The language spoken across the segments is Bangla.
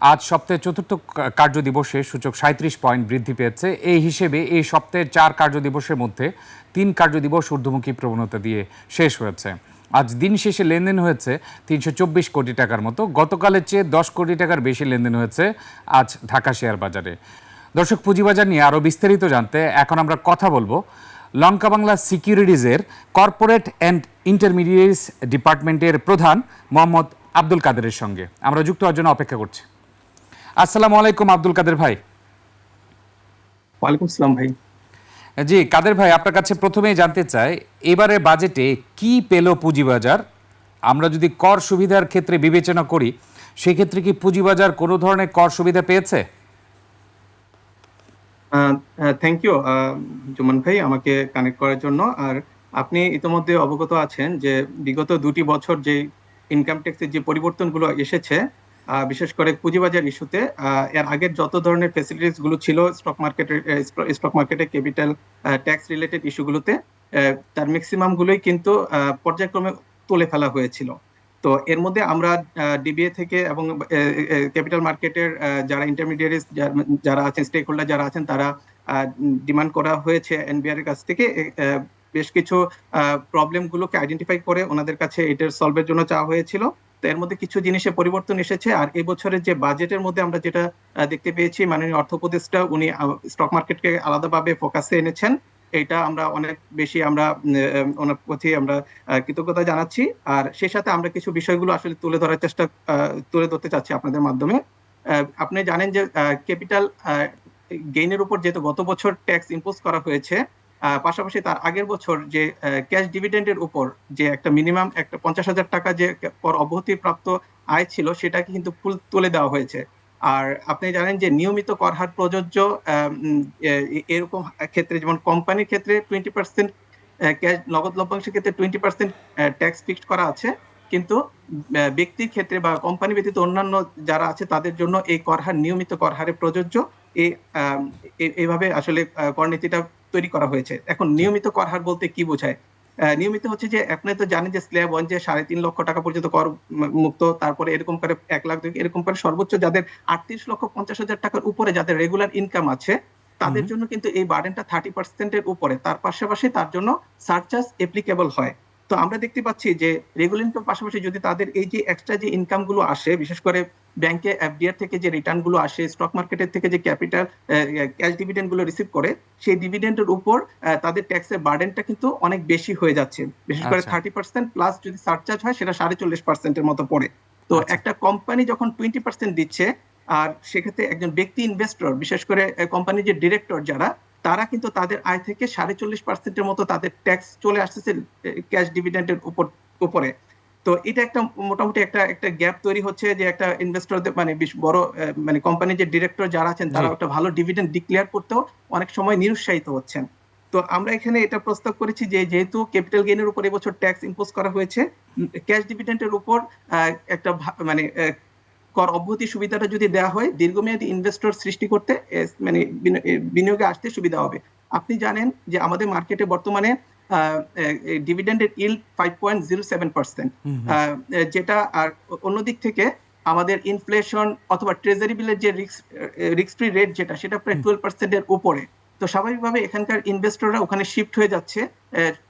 আজ সপ্তাহের চতুর্থ কা- কার্যদিবসে সূচক সাঁত্রিশ পয়েন্ট বৃদ্ধি পেয়েছে। এই হিসেবে এই সপ্তাহের চার কার্যদিবসের মধ্যে তিন কার্যদিবস ঊর্ধ্বমুখী প্রবণতা দিয়ে শেষ হয়েছে। আজ দিন শেষে লেনদেন হয়েছে তিনশো চব্বিশ কোটি টাকার মতো। গতকালের চেয়ে দশ কোটি টাকার বেশি লেনদেন হয়েছে আজ ঢাকা শেয়ার বাজারে। দর্শক, পুঁজিবাজার নিয়ে আরও বিস্তারিত জানতে এখন আমরা কথা বলব। লঙ্কা বাংলা সিকিউরিটিজের কর্পোরেট অ্যান্ড ইন্টারমিডিয়েটস ডিপার্টমেন্টের প্রধান মোহাম্মদ আব্দুল কাদেরের সঙ্গে। আমরা যুক্ত হওয়ার জন্য অপেক্ষা করছি। আসসালামু আলাইকুম আব্দুল কাদের ভাই। ওয়ালাইকুম আসসালাম ভাই। জি কাদের ভাই আপনার কাছে প্রথমেই জানতে চাই এবারে বাজেটে কি পেল পুঁজিবাজার? আমরা যদি কর সুবিধার ক্ষেত্রে বিবেচনা করি সেক্ষেত্রে কি পুঁজিবাজার কোনো ধরনের কর সুবিধা পেয়েছে? থ্যাংক ইউ জুমান ভাই আমাকে কানেক্ট করার জন্য। আর আপনি ইতিমধ্যে অবগত আছেন যে বিগত দুটি বছর যে ইনকাম ট্যাক্সের যে পরিবর্তনগুলো এসেছে বিশেষ করে পুঁজিবাজার ইস্যুতে এর আগের যত ধরনের ফেসিলিটিসগুলো ছিল স্টক মার্কেটের স্টক মার্কেটে ক্যাপিটাল ট্যাক্স রিলেটেড ইস্যুগুলোতে তার ম্যাক্সিমাম গুলোই কিন্তু পর্যায়ক্রমে তুলে ফেলা হয়েছিল। তো এর মধ্যে আমরা ডিবিএ থেকে এবং ক্যাপিটাল মার্কেটের যারা ইন্টারমিডিয়েট যারা আছেন স্টেক হোল্ডার যারা আছেন, তারা ডিমান্ড করা হয়েছে এনবিআর এর কাছ থেকে বেশ কিছু প্রবলেম গুলোকে আইডেন্টিফাই করে ওনাদের কাছে এটার সলভের জন্য চাওয়া হয়েছিল। তো এর মধ্যে কিছু জিনিসে পরিবর্তন এসেছে, আর এবছরের যে বাজেটের মধ্যে আমরা যেটা দেখতে পেয়েছি মাননীয় অর্থ উপদেষ্টা, উনি স্টক মার্কেটকে আলাদাভাবে ফোকাসে এনেছেন। এটা আমরা অনেক বেশি আমরা ওনার প্রতি আমরা কৃতজ্ঞতা জানাচ্ছি। আর সেই সাথে আমরা কিছু বিষয়গুলো আসলে তুলে ধরার চেষ্টা তুলে ধরতে চাচ্ছি আপনাদের মাধ্যমে। আপনি জানেন যে ক্যাপিটাল গেইনের উপর যেহেতু গত বছর ট্যাক্স ইম্পোজ করা হয়েছে পাশাপাশি তার আগের বছর যে ক্যাশ ডিভিডেন্ডের উপর যে একটা মিনিমাম একটা পঞ্চাশ হাজার টাকা যে পর অব্যাহতি প্রাপ্ত আয় ছিল সেটাকে কিন্তু ফুল তুলে দেওয়া হয়েছে। আর আপনি জানেন যে নিয়মিত কর হার প্রযোজ্য এরকম ক্ষেত্রে যেমন কোম্পানির ক্ষেত্রে টোয়েন্টি পার্সেন্ট ক্যাশ নগদ লভ্যাংশের ক্ষেত্রে টোয়েন্টি পার্সেন্ট ট্যাক্স ফিক্সড করা আছে। কিন্তু ব্যক্তির ক্ষেত্রে বা কোম্পানি ব্যতীত অন্যান্য যারা আছে তাদের জন্য এই কর হার নিয়মিত কর হারে প্রযোজ্য। এই এইভাবে আসলে আহ, কর নীতিটা তৈরি করা হয়েছে। এখন নিয়মিত কর হার বলতে কি বোঝায়? নিয়মিত হচ্ছে যে আপনি তো জানেন যে স্ল্যাব ওয়ান যে সাড়ে তিন লক্ষ টাকা পর্যন্ত কর মুক্ত তারপরে এরকম করে এক লাখ দুই এরকম করে সর্বোচ্চ যাদের আটত্রিশ লক্ষ পঞ্চাশ হাজার টাকার উপরে যাদের রেগুলার ইনকাম আছে তাদের জন্য কিন্তু এই বার্ডেনটা থার্টি পার্সেন্টের উপরে। তার পাশাপাশি তার জন্য সারচার্জ এপ্লিকেবল হয়। তো আমরা দেখতে পাচ্ছি যে রেগুলার ইনকাম পাশাপাশি যদি তাদের এই যে এক্সট্রা যে ইনকামগুলো আসে বিশেষ করে ব্যাংকে এফডিআর থেকে যে রিটার্নগুলো আসে স্টক মার্কেটের থেকে যে ক্যাপিটাল ক্যাশ ডিভিডেন্ডগুলো রিসিভ করে সেই ডিভিডেন্ডের উপর তাদের ট্যাক্সের বার্ডেনটা কিন্তু অনেক বেশি হয়ে যাচ্ছে বিশেষ করে। থার্টি পার্সেন্ট প্লাস যদি সারচার্জ হয় সেটা সাড়ে চল্লিশ পার্সেন্টের মতো পড়ে তো আচ্ছা। একটা কোম্পানি যখন টোয়েন্টি পার্সেন্ট দিচ্ছে আর সেক্ষেত্রে একজন ব্যক্তি ইনভেস্টর বিশেষ করে কোম্পানির যে ডিরেক্টর যারা তারা কিন্তু তাদের আয় থেকে সাড়ে চল্লিশ পার্সেন্টের মতো তাদের ট্যাক্স চলে আসতেছে ক্যাশ ডিভিডেন্ডের উপর উপরে। তো এটা একটা মোটামুটি একটা একটা গ্যাপ তৈরি হচ্ছে যে একটা ইনভেস্টরদের মানে বেশ বড় মানে কোম্পানির যে ডিরেক্টর যারা আছেন তারা একটা ভালো ডিভিডেন্ড ডিক্লেয়ার করতেও অনেক সময় নিরুৎসাহিত হচ্ছেন। তো আমরা এখানে এটা প্রস্তাব করেছি যে যেহেতু ক্যাপিটাল গেইনের উপর এবছর ট্যাক্স ইম্পোজ করা হয়েছে ক্যাশ ডিভিডেন্ডের উপর একটা মানে কর অব্যাহতি সুবিধাটা যদি দেওয়া হয় দীর্ঘমেয়াদী ইনভেস্টর সৃষ্টি করতে মানে বিনিয়োগে আসতে সুবিধা হবে। আপনি জানেন যে আমাদের মার্কেটে বর্তমানে ডিভিডেন্ডের yield five point zero seven percent যেটা আর অন্যদিক থেকে আমাদের ইনফ্লেশন অথবা ট্রেজারি বিলের যে রিস্ক রিস্ক ফ্রি রেট যেটা সেটা প্রায়। টুয়েলভ পার্সেন্টের উপরে। তো স্বাভাবিকভাবে এখানকার ইনভেস্টররা ওখানে শিফট হয়ে যাচ্ছে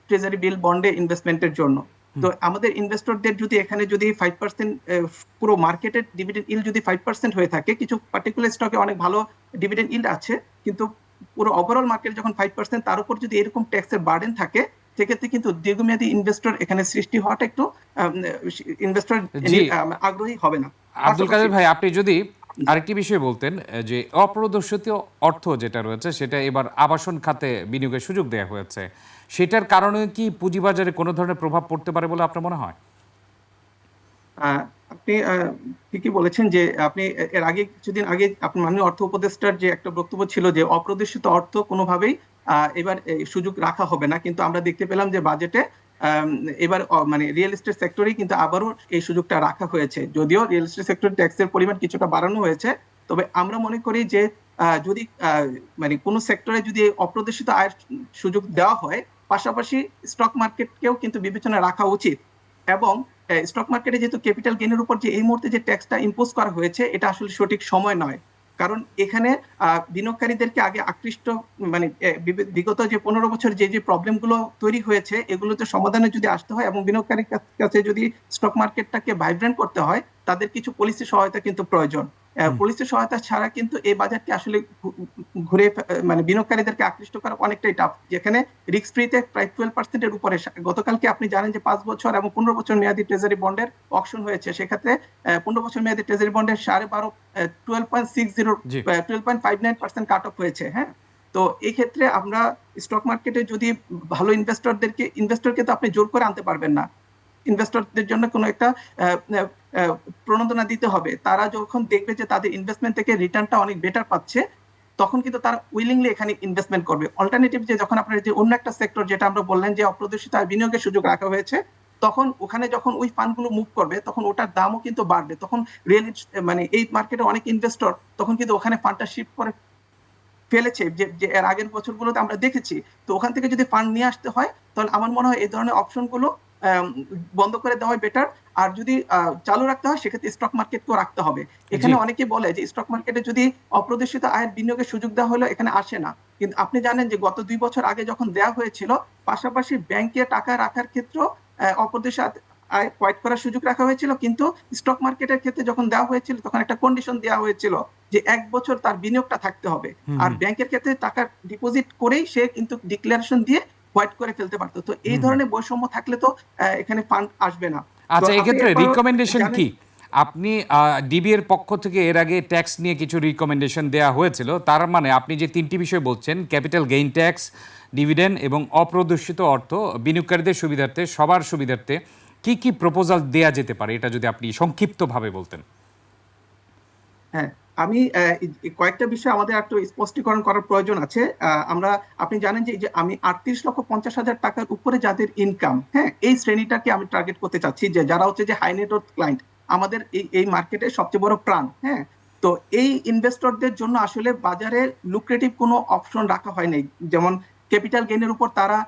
ট্রেজারি বিল বন্ডে ইনভেস্টমেন্টের জন্য। তো আমাদের ইনভেস্টরদের যদি এখানে যদি ফাইভ পার্সেন্ট পুরো মার্কেটের ডিভিডেন্ড ইল যদি ফাইভ পার্সেন্ট হয়ে থাকে কিছু পার্টিকুলার স্টকে অনেক ভালো ডিভিডেন্ড ইল আছে কিন্তু পুরো ওভারঅল মার্কেট যখন ফাইভ পার্সেন্ট তার উপর যদি এরকম ট্যাক্সের বার্ডেন থাকে সেক্ষেত্রে কিন্তু দীর্ঘমেয়াদী ইনভেস্টর এখানে সৃষ্টি হওয়াটা একটু ইনভেস্টর আগ্রহী হবে না। আব্দুল কাদের ভাই আপনি যদি আরেকটি বিষয় বলতেন যে অপ্রদর্শিত অর্থ যেটা রয়েছে সেটা এবার আবাসন খাতে বিনিয়োগের সুযোগ দেওয়া হয়েছে। সেটার কারণে কি পুঁজিবাজারে কোনো ধরনের প্রভাব পড়তে পারে বলে আপনার মনে হয়? আপনি ঠিকই বলেছেন যে আপনি এর আগে কিছুদিন আগে আপনি মাননীয় অর্থ উপদেষ্টার যে একটা বক্তব্য ছিল যে অপ্রদর্শিত অর্থ কোনোভাবেই এবার সুযোগ রাখা হবে না। কিন্তু আমরা দেখতে পেলাম যে বাজেটে এবার মানে রিয়েল এস্টেট সেক্টরেই কিন্তু আবারও এই সুযোগটা রাখা হয়েছে। যদিও রিয়েল এস্টেট সেক্টর ট্যাক্সের পরিমাণ কিছুটা বাড়ানো হয়েছে, তবে আমরা মনে করি যে যদি মানে কোন সেক্টরে যদি অপ্রদর্শিত আয়ের সুযোগ দেওয়া হয় পাশাপাশি স্টক মার্কেটকেও কিন্তু বিবেচনায় রাখা উচিত। এবং স্টক মার্কেটে যেহেতু ক্যাপিটাল গেনের উপর যে এই মুহূর্তে যে ট্যাক্সটা ইম্পোজ করা হয়েছে, এটা আসলে সঠিক সময় নয়। কারণ এখানে বিনিয়োগকারীদেরকে আগে আকৃষ্ট মানে বিগত যে পনেরো বছর যে যে প্রবলেমগুলো তৈরি হয়েছে, এগুলোতে সমাধানে যদি আসতে হয় এবং বিনিয়োগকারীর কাছে যদি স্টক মার্কেটটাকে ভাইব্রেন্ট করতে হয়, তাদের কিছু পলিসি সহায়তা কিন্তু প্রয়োজন। পলিসি সহায়তা ছাড়া কিন্তু এই বাজারটি আসলে ঘুরে মানে বিনিয়োগকারীদেরকে আকৃষ্ট করা অনেকটাই টাফ যেখানে রিস্ক ফ্রিতে প্রায় টুয়েলভ পার্সেন্টের উপরে গতকালকে আপনি জানেন যে পাঁচ বছর এবং পনেরো বছর মেয়াদী ট্রেজারি বন্ডের অকশন হয়েছে। সেক্ষেত্রে পনেরো বছর মেয়াদী ট্রেজারি বন্ডের সাড়ে বারো twelve point six zero twelve point five nine percent cut off হয়েছে হ্যাঁ? তো এই ক্ষেত্রে আমরা স্টক মার্কেটে যদি ভালো ইনভেস্টরদেরকে ইনভেস্টরকে তো আপনি জোর করে আনতে পারবেন না। ইনভেস্টরদের জন্য কোনো একটা প্রণোদনা দিতে হবে। তারা যখন দেখবে যে তাদের ইনভেস্টমেন্ট থেকে রিটার্নটা অনেক বেটার পাচ্ছে, তখন কিন্তু তারা উইলিংলি এখানে ইনভেস্টমেন্ট করবে। অল্টারনেটিভ যে যখন আপনার যে অন্য একটা সেক্টর যেটা আমরা বললেন যে অপ্রদর্শিত বিনিয়োগের সুযোগ রাখা হয়েছে, তখন ওখানে যখন ওই ফান্ডগুলো মুভ করবে, তখন ওটার দামও কিন্তু বাড়বে। তখন রিয়েল মানে এই মার্কেটে অনেক ইনভেস্টর তখন কিন্তু ওখানে ফান্ডটা শিফট করে ফেলেছে। যে এর আগের বছরগুলোতে আমরা দেখেছি। তো ওখান থেকে যদি ফান্ড নিয়ে আসতে হয়, তাহলে আমার মনে হয় এই ধরনের অপশনগুলো বন্ধ করে দেওয়াই বেটার আর যদি চালু রাখতে হয় সেক্ষেত্রে স্টক মার্কেটকেও রাখতে হবে। এখানে অনেকে বলে যে স্টক মার্কেটে যদি অপ্রদর্শিত আয়ের বিনিয়োগের সুযোগ দেওয়া হলো এখানে আসে না। কিন্তু আপনি জানেন যে গত দুই বছর আগে যখন দেওয়া হয়েছিল পাশাপাশি ব্যাংকে টাকা রাখার ক্ষেত্রেও অপ্রদর্শিত আয় পয়েন্ট করার সুযোগ রাখা হয়েছিল। কিন্তু স্টক মার্কেটের ক্ষেত্রে যখন দেওয়া হয়েছিল তখন একটা কন্ডিশন দেওয়া হয়েছিল যে এক বছর তার বিনিয়োগটা থাকতে হবে। আর ব্যাংকের ক্ষেত্রে টাকা ডিপোজিট করেই সে কিন্তু ডিক্লারেশন দিয়ে হোয়াইট করে ফেলতে পারতো। তো এই ধরনের বৈষম্য থাকলে তো এখানে ফান্ড আসবে না। আচ্ছা এক্ষেত্রে রিকমেন্ডেশন কি? আপনি ডিবি এর পক্ষ থেকে এর আগে ট্যাক্স নিয়ে কিছু রিকমেন্ডেশন দেওয়া হয়েছিল। তার মানে আপনি যে তিনটি বিষয় বলছেন ক্যাপিটাল গেইন ট্যাক্স ডিভিডেন্ড এবং অপ্রদর্শিত অর্থ বিনিয়োগকারীদের সুবিধার্থে সবার সুবিধার্থে কি কি প্রপোজাল দেয়া যেতে পারে? এটা যদি আপনি সংক্ষিপ্তভাবে বলতেন। হ্যাঁ আমি কয়েকটা বিষয় আমাদের একটু স্পষ্টীকরণ করার প্রয়োজন আছে। আমরা, আপনি জানেন যে আমি আটত্রিশ লক্ষ পঞ্চাশ হাজার টাকার উপরে যাদের ইনকাম হ্যাঁ এই শ্রেণীটাকে আমি টার্গেট করতে চাচ্ছি যে, যারা হচ্ছে যে হাই নেটওয়ার্থ ক্লায়েন্ট আমাদের এই এই মার্কেটের সবচেয়ে বড় প্রাণ হ্যাঁ। তো এই ইনভেস্টরদের জন্য আসলে বাজারে লুক্রেটিভ কোনো অপশন রাখা হয় নাই। যেমন ক্যাপিটাল গেইনের উপর তারা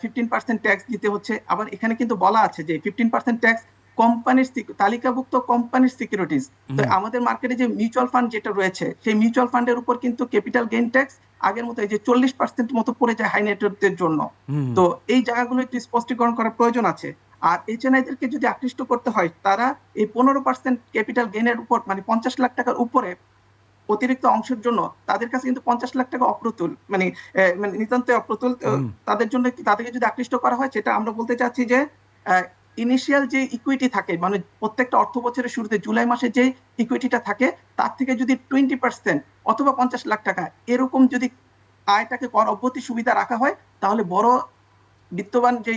ফিফটিন পার্সেন্ট ট্যাক্স দিতে হচ্ছে। আবার এখানে কিন্তু বলা আছে যে ফিফটিন পার্সেন্ট ট্যাক্স কোম্পানির তালিকাভুক্ত কোম্পানির সিকিউরিটিজ তো আমাদের মার্কেটে যে মিউচুয়াল ফান্ড যেটা রয়েছে সেই মিউচুয়াল ফান্ডের উপর কিন্তু ক্যাপিটাল গেইন ট্যাক্স আগের মতো এই যে চল্লিশ পার্সেন্ট মতো পড়ে যায় হাই নেটওয়ার্থের জন্য। তো এই জায়গাগুলো একটু স্পষ্টীকরণ করার প্রয়োজন আছে। আর এই এইচএনআইদেরকে যদি আকৃষ্ট করতে হয় তারা এই পনেরো পার্সেন্ট ক্যাপিটাল গেইনের উপর মানে পঞ্চাশ লাখ টাকার উপরে অতিরিক্ত অংশের জন্য তাদের কাছে কিন্তু পঞ্চাশ লাখ টাকা অপ্রতুল মানে মানে নিতান্তই অপ্রতুল। তাদের জন্য তাদেরকে যদি আকৃষ্ট করা হয় সেটা আমরা বলতে চাচ্ছি যে ইনিশিয়াল যে ইকুইটি থাকে মানে প্রত্যেকটা অর্থ বছরের শুরুতে জুলাই মাসে যে ইকুইটিটা থাকে তার থেকে যদি টোয়েন্টি পার্সেন্ট অথবা পঞ্চাশ লাখ টাকা এরকম যদি আয়টাকে কর অব্যাহতি সুবিধা রাখা হয় তাহলে বড় বিত্তবান যে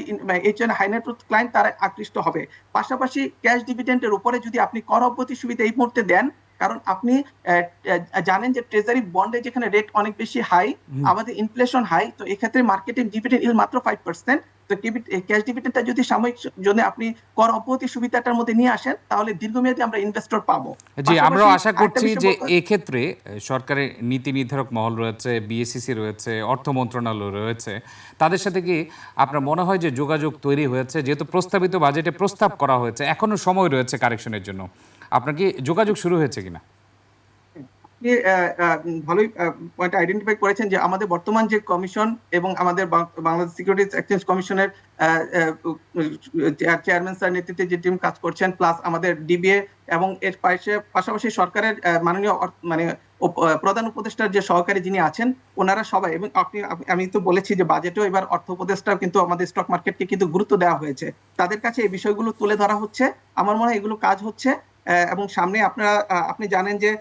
এইচএন হাই নেটওয়ার্থ ক্লায়েন্ট তারা আকৃষ্ট হবে। পাশাপাশি ক্যাশ ডিভিডেন্ডের উপরে যদি আপনি কর অব্যাহতি সুবিধা এই মুহূর্তে দেন কারণ আপনি জানেন যে ট্রেজারি বন্ডে যেখানে রেট অনেক বেশি হাই আমাদের ইনফ্লেশন হাই তো এক্ষেত্রে মার্কেটে ডিভিডেন্ড ইল মাত্র ফাইভ পার্সেন্ট তো ক্যাশ ডিভিডেন্ডটা যদি সাময়িক জন্য আপনি কর অব্যাহতি সুবিধাটার মধ্যে নিয়ে আসেন তাহলে দীর্ঘমেয়াদী আমরা ইনভেস্টর পাবো। জি পাশাপাশি আশা করছি যে এক্ষেত্রে সরকারের নীতি নির্ধারক মহল রয়েছে বিএসসিসি রয়েছে অর্থ মন্ত্রণালয় রয়েছে। তাদের সাথে কি আপনার মনে হয় যে যোগাযোগ তৈরি হয়েছে? যেহেতু প্রস্তাবিত বাজেটে প্রস্তাব করা হয়েছে এখনও সময় রয়েছে কারেকশনের জন্য। আপনার কি যোগাযোগ শুরু হয়েছে কিনা? আপনি ভালোই পয়েন্ট আইডেন্টিফাই করেছেন যে আমাদের বর্তমান যে কমিশন এবং আমাদের বাংলাদেশ সিকিউরিটিজ এক্সচেঞ্জ কমিশনের চেয়ারম্যান স্যার নেতৃত্বে যে টিম কাজ করছেন প্লাস আমাদের ডিবিএ এবং এর পাশে, পাশাপাশি সরকারের মাননীয় মানে প্রধান উপদেষ্টার যে সহকারী যিনি আছেন, ওনারা সবাই, এবং আপনি আমি তো বলেছি যে বাজেটেও এবার অর্থ উপদেষ্টাও কিন্তু আমাদের স্টক মার্কেটকে কিন্তু গুরুত্ব দেওয়া হয়েছে। তাদের কাছে এই বিষয়গুলো তুলে ধরা হচ্ছে। আমার মনে হয় এগুলো কাজ হচ্ছে। এবং সামনে আপনারা আপনি জানেন যে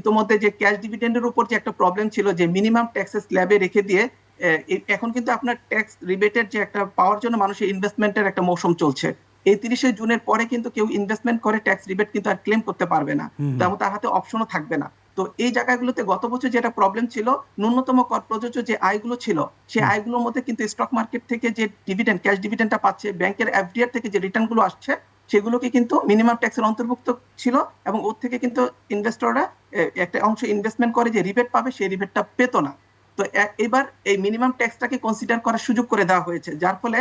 ইতোমধ্যে যে ক্যাশ ডিভিডেন্ডের উপর যে একটা প্রবলেম ছিল যে মিনিমাম ট্যাক্সেস স্ল্যাবে রেখে দিয়ে এখন কিন্তু আপনার ট্যাক্স রিবেটের যে একটা পাওয়ার জন্য মানুষের ইনভেস্টমেন্টের একটা মৌসুম চলছে। এই তিরিশে জুনের পরে কিন্তু কেউ ইনভেস্টমেন্ট করে ট্যাক্স রিবেট কিন্তু আর ক্লেম করতে পারবে না। তেমন তার হাতে অপশনও থাকবে না। তো তো এই জায়গাগুলোতে গত বছর যেটা প্রবলেম ছিল ন্যূনতম কর প্রযোজ্য যে আয়গুলো ছিল সেই আয়গুলোর মধ্যে কিন্তু স্টক মার্কেট থেকে যে ডিভিডেন্ড ক্যাশ ডিভিডেন্ডটা পাচ্ছে ব্যাংকের এফডিআর থেকে যে রিটার্নগুলো আসছে সেগুলোকে কিন্তু মিনিমাম ট্যাক্সের অন্তর্ভুক্ত ছিল এবং ওর থেকে কিন্তু ইনভেস্টররা একটা অংশ ইনভেস্টমেন্ট করে যে রিবেট পাবে, সেই রিবেটটা পেত না। তো এবার এই মিনিমাম ট্যাক্সটাকে কনসিডার করার সুযোগ করে দেওয়া হয়েছে। যার ফলে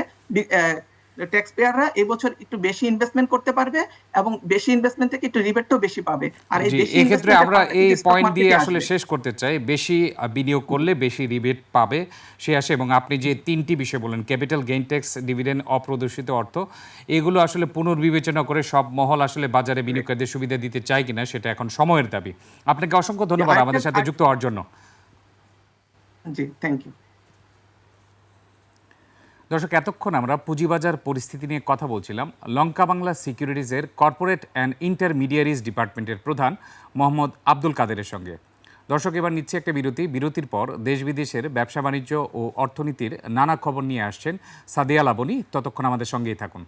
ট্যাক্স পেয়াররা এবছর একটু বেশি ইনভেস্টমেন্ট করতে পারবে এবং বেশি ইনভেস্টমেন্ট থেকে একটু রিবেটটাও বেশি পাবে। আর এই বেশি investment-এর আমরা এই পয়েন্ট দিয়ে আসলে শেষ করতে চাই। বেশি বিনিয়োগ করলে বেশি রিবেট পাবে সে আসে এবং আপনি যে তিনটি বিষয় বলেন ক্যাপিটাল গেইন ট্যাক্স ডিভিডেন্ড অপ্রদর্শিত অর্থ এগুলো আসলে পুনর্বিবেচনা করে সব মহল আসলে বাজারে বিনিয়োগকারীদের সুবিধা দিতে চায় কিনা সেটা এখন সময়ের দাবি। আপনাকে অসংখ্য ধন্যবাদ আমাদের সাথে যুক্ত হওয়ার জন্য। জি থ্যাংক ইউ দর্শক, এতক্ষণ আমরা পুঁজিবাজার পরিস্থিতি নিয়ে কথা বলছিলাম। লঙ্কা বাংলা সিকিউরিটিজের কর্পোরেট অ্যান্ড ইন্টারমিডিয়ারিজ ডিপার্টমেন্টের প্রধান মোহাম্মদ আব্দুল কাদেরের সঙ্গে। দর্শক, এবার নিচ্ছে একটা বিরতি। বিরতির পর দেশ বিদেশের ব্যবসা বাণিজ্য ও অর্থনীতির নানা খবর নিয়ে আসছেন সাদিয়া লাবনী। ততক্ষণ আমাদের সঙ্গেই থাকুন।